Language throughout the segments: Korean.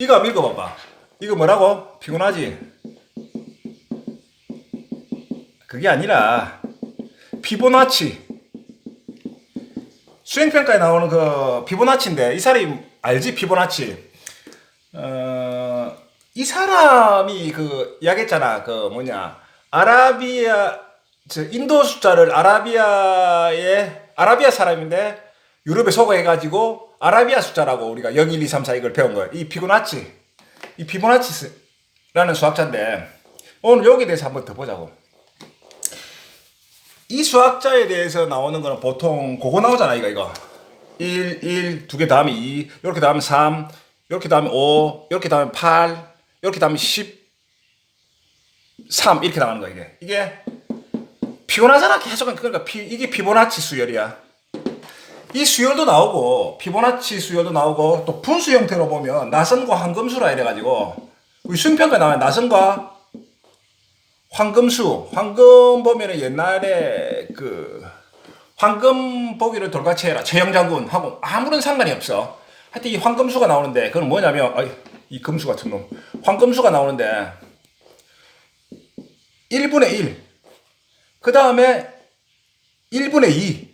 이거 한번 읽어봐봐. 이거 뭐라고? 피곤하지? 그게 아니라 피보나치 수행평가에 나오는 그 피보나치인데 이 사람이 알지 피보나치 어, 이 사람이 그 이야기했잖아 그 뭐냐 아라비아 저 인도 숫자를 아라비아의 아라비아 사람인데 유럽에 속아해가지고 아라비아 숫자라고 우리가 0, 1, 2, 3, 4 이걸 배운 거예요. 이 피보나치 이 피보나치스라는 수학자인데 오늘 여기에 대해서 한번 더 보자고. 이 수학자에 대해서 나오는 거는 보통 그거 나오잖아 이거 이거 1, 1, 두 개 다음에 2 이렇게 다음에 3 이렇게 다음에 5 이렇게 다음에 8 이렇게 다음에 10 3 이렇게 나가는 거야 이게 이게 피곤하잖아 계속 그러니까 피, 이게 피보나치 수열이야 이 수열도 나오고 피보나치 수열도 나오고 또 분수 형태로 보면 나선과 황금수라 이래가지고 우리 수평가 나와요 나선과 황금수, 황금 보면은 옛날에 그 황금 보기를 돌같이 해라 최영 장군 하고 아무런 상관이 없어. 하여튼 이 황금수가 나오는데 그건 뭐냐면 어이, 이 금수 같은 놈 황금수가 나오는데 1분의 1. 그 다음에 1분의 2.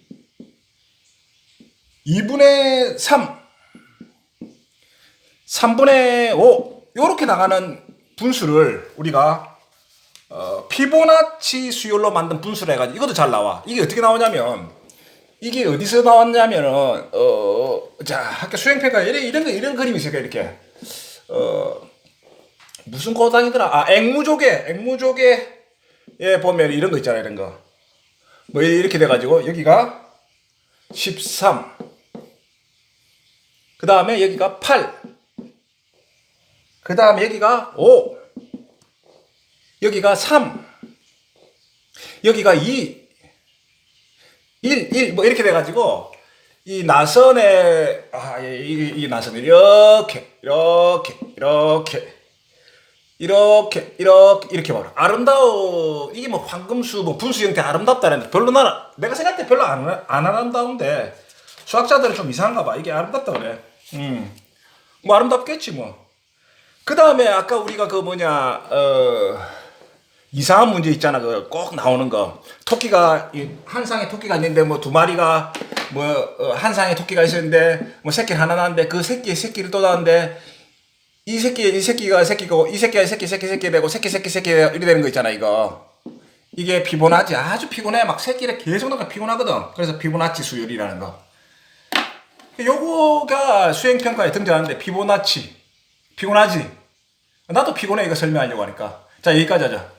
2분의 3. 3분의 5. 요렇게 나가는 분수를 우리가 어, 피보나치 수열로 만든 분수를 해가지고 이것도 잘 나와. 이게 어떻게 나오냐면 이게 어디서 나왔냐면은 어자 학교 수행평가 이런 이런 거 이런 그림이 있어요 이렇게 어 무슨 고당이더라 아 앵무조개 앵무조개에 보면 이런 거 있잖아요 이런 거뭐 이렇게 돼가지고 여기가 13 그 다음에 여기가 8 그 다음에 여기가 5 여기가 3, 여기가 2, 1, 1, 뭐 이렇게 돼가지고, 이 나선의, 아, 이, 이 나선을 이렇게, 이렇게, 이렇게, 이렇게, 이렇게, 이렇게 봐라. 아름다워. 이게 뭐 황금수, 뭐 분수 형태 아름답다는데 별로 나는, 내가 생각할 때 별로 안, 안 아름다운데, 수학자들은 좀 이상한가 봐. 이게 아름답다 그래. 음. 뭐 아름답겠지 뭐. 그 다음에 아까 우리가 그 뭐냐, 어, 이상한 문제 있잖아. 그 꼭 나오는 거. 토끼가 이한 쌍의 토끼가 있는데 뭐 두 마리가 뭐한 쌍의 토끼가 있었는데 뭐 새끼 하나 낳는데 그 새끼의 새끼를 또 낳는데 이 새끼 이 새끼가 새끼고 이 새끼가 새끼 새끼 새끼 되고 새끼 새끼 새끼 이렇게 되는 거 있잖아 이거. 이게 피보나치 아주 피곤해 막 새끼를 계속 나가 피곤하거든. 그래서 피보나치 수열이라는 거. 요거가 수행 평가에 등장하는데 피보나치 피곤하지. 나도 피곤해 이거 설명하려고 하니까. 자 여기까지 하자.